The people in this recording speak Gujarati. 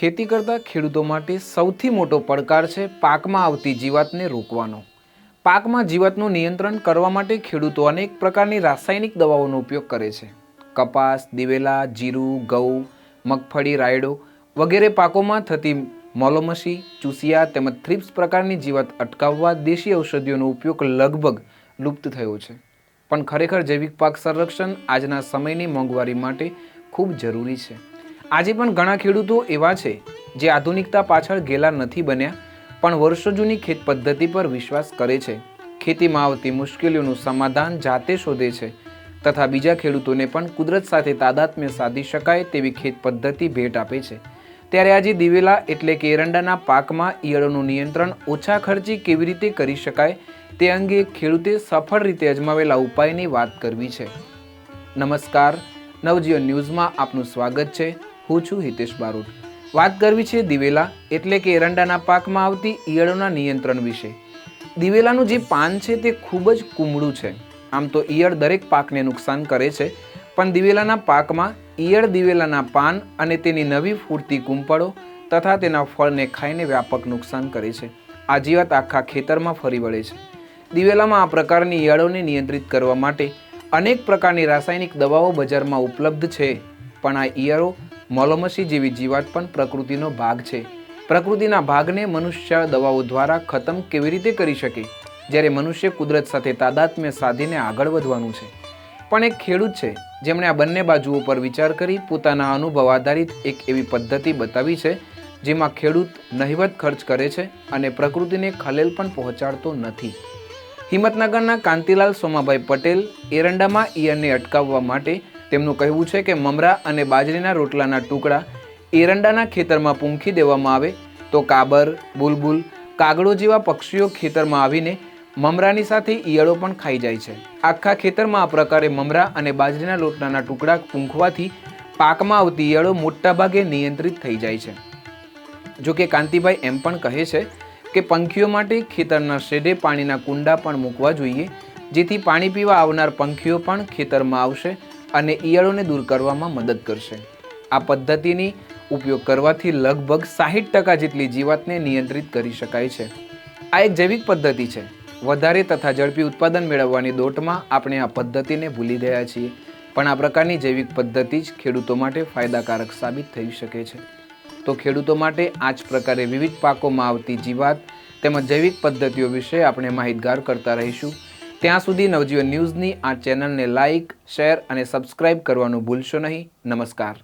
ખેતી કરતા ખેડૂતો માટે સૌથી મોટો પડકાર છે પાકમાં આવતી જીવાતને રોકવાનો. પાકમાં જીવાતનું નિયંત્રણ કરવા માટે ખેડૂતો અનેક પ્રકારની રાસાયણિક દવાઓનો ઉપયોગ કરે છે. કપાસ, દિવેલા, જીરું, ઘઉં, મગફળી, રાયડો વગેરે પાકોમાં થતી મોલોમસી, ચૂસિયા તેમજ થ્રિપ્સ પ્રકારની જીવાત અટકાવવા દેશી ઔષધિઓનો ઉપયોગ લગભગ લુપ્ત થયો છે. પણ ખરેખર જૈવિક પાક સંરક્ષણ આજના સમયની મોંઘવારી માટે ખૂબ જરૂરી છે. આજે પણ ઘણા ખેડૂતો એવા છે જે આધુનિકતા પાછળ ગેલા નથી બન્યા, પણ વર્ષો જૂની ખેત પદ્ધતિ પર વિશ્વાસ કરે છે. ખેતીમાં આવતી મુશ્કેલીઓનું સમાધાન જાતે શોધે છે તથા બીજા ખેડૂતોને પણ કુદરત સાથે તાદાત્મ્ય સાધી શકાય તેવી ખેત પદ્ધતિ ભેટ આપે છે. ત્યારે આજે દિવેલા એટલે કે એરંડાના પાકમાં ઈયળોનું નિયંત્રણ ઓછા ખર્ચે કેવી રીતે કરી શકાય તે અંગે ખેડૂતે સફળ રીતે અજમાવેલા ઉપાયની વાત કરવી છે. નમસ્કાર. નવજીવન ન્યૂઝમાં આપનું સ્વાગત છે. હું છું હિતેશ બારોટ. વાત કરવી છે દિવેલા, એટલે કે એરંડાના પાકમાં આવતી ઈયળોના નિયંત્રણ વિશે. દિવેલાનું જે પાન છે તે ખૂબ જ કુમળું છે. આમ તો ઈયળ દરેક પાકને નુકસાન કરે છે, પણ દિવેલાના પાકમાં ઈયળ દિવેલાના પાન અને તેની નવી ફૂટતી કુંપળો તથા તેના ફળને ખાઈને વ્યાપક નુકસાન કરે છે. આ આખા ખેતરમાં ફરી વળે છે. દિવેલામાં આ પ્રકારની ઈયળોને નિયંત્રિત કરવા માટે અનેક પ્રકારની રાસાયણિક દવાઓ બજારમાં ઉપલબ્ધ છે, પણ આ ઈયળો મોલોમસી જેવી જીવાત પણ પ્રકૃતિનો ભાગ છે. પ્રકૃતિના ભાગને મનુષ્ય દવાઓ દ્વારા ખતમ કેવી રીતે કરી શકે? જ્યારે મનુષ્ય કુદરત સાથે તાદાત્મ્ય સાધીને આગળ વધવાનું છે. પણ એક ખેડૂત છે, જેમણે આ બંને બાજુઓ પર વિચાર કરી પોતાના અનુભવ આધારિત એક એવી પદ્ધતિ બતાવી છે, જેમાં ખેડૂત નહિવત ખર્ચ કરે છે અને પ્રકૃતિને ખલેલ પણ પહોંચાડતો નથી. હિંમતનગરના કાંતિલાલ સોમાભાઈ પટેલ એરંડામાં ઈયળને અટકાવવા માટે તેમનું કહેવું છે કે મમરા અને બાજરીના રોટલાના ટુકડા એરંડાના ખેતરમાં પૂંખી દેવામાં આવે તો કાબર, બુલબુલ, કાગડો જેવા પક્ષીઓ ખેતરમાં આવીને મમરાની સાથે ઈયળો પણ ખાઈ જાય છે. આખા ખેતરમાં આ પ્રકારે મમરા અને બાજરીના રોટલાના ટુકડા પૂંખવાથી પાકમાં આવતી ઈયળો મોટાભાગે નિયંત્રિત થઈ જાય છે. જો કે કાંતિભાઈ એમ પણ કહે છે કે પંખીઓ માટે ખેતરના શેડે પાણીના કુંડા પણ મૂકવા જોઈએ, જેથી પાણી પીવા આવનાર પંખીઓ પણ ખેતરમાં આવશે અને ઈયળોને દૂર કરવામાં મદદ કરશે. આ પદ્ધતિની ઉપયોગ કરવાથી લગભગ સાહીઠ ટકા જેટલી જીવાતને નિયંત્રિત કરી શકાય છે. આ એક જૈવિક પદ્ધતિ છે. વધારે તથા ઝડપી ઉત્પાદન મેળવવાની દોટમાં આપણે આ પદ્ધતિને ભૂલી ગયા છીએ. પણ આ પ્રકારની જૈવિક પદ્ધતિ જ ખેડૂતો માટે ફાયદાકારક સાબિત થઈ શકે છે. તો ખેડૂતો માટે આ જ પ્રકારે વિવિધ પાકોમાં આવતી જીવાત તેમજ જૈવિક પદ્ધતિઓ વિશે આપણે માહિતગાર કરતા રહીશું. ત્યાં સુધી નવજીવન ન્યૂઝની આ ચેનલને લાઇક શેર અને સબસ્ક્રાઇબ કરવાનું ભૂલશો નહીં. નમસ્કાર.